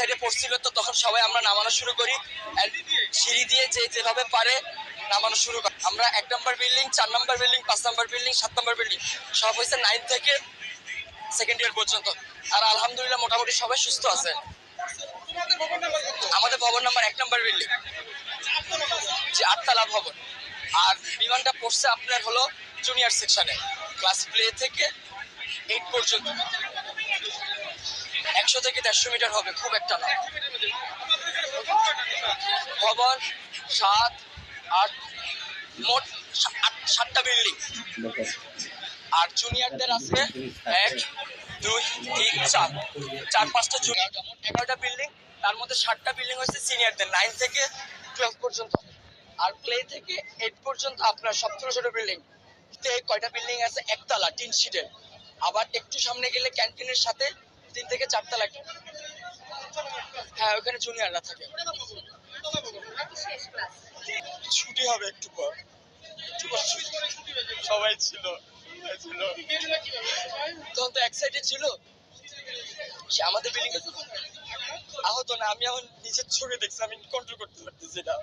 সাইডে পড়ছিল তো তখন সবাই আমরা নামানো শুরু করি সিঁড়ি দিয়ে যে যেভাবে পারে নামানো শুরু করে। আমরা এক নম্বর বিল্ডিং চার নম্বর বিল্ডিং পাঁচ নম্বর বিল্ডিং সাত নম্বর বিল্ডিং সব হয়েছে নাইন থেকে সেকেন্ড ইয়ার পর্যন্ত। আর আলহামদুলিল্লাহ মোটামুটি সবাই সুস্থ আছে। আমাদের ভবন নাম্বার এক নম্বর বিল্ডিং যে আটতলা ভবন। আর বিমানটা পড়ছে আপনার হলো জুনিয়র সেকশনে ক্লাস প্লে থেকে এইট পর্যন্ত। একশো থেকে দেড়শো মিটার হবে, খুব একটা না। ভবন সাত, আট, মোট সাতটা বিল্ডিং। আর জুনিয়রদের আছে এক, দুই, তিন, চার। চার, পাঁচটা জুনিয়র যেমন এগারোটা বিল্ডিং, তার মধ্যে ষাটটা বিল্ডিং হচ্ছে সিনিয়রদের। নাইন থেকে টুয়েলভ পর্যন্ত। আর প্লে থেকে এইট পর্যন্ত আপনার সব ছোটো ছোটো বিল্ডিং কয়টা বিল্ডিং আছে? একতলা, তিন সিটের আবার একটু সামনে গেলে ক্যান্টিনের সাথে তিন থেকে চারটা চারতলা হ্যাঁ ওখানে জুনিয়ররা থাকে। ছুটি হবে একটু পর। সবাই ছিল তখন তো এক সাইডে ছিল। সে আমাদের বিল্ডিং আহত না আমি এখন নিজের চোখে দেখছি আমি কন্ট্রোল করতে পারতেছি না।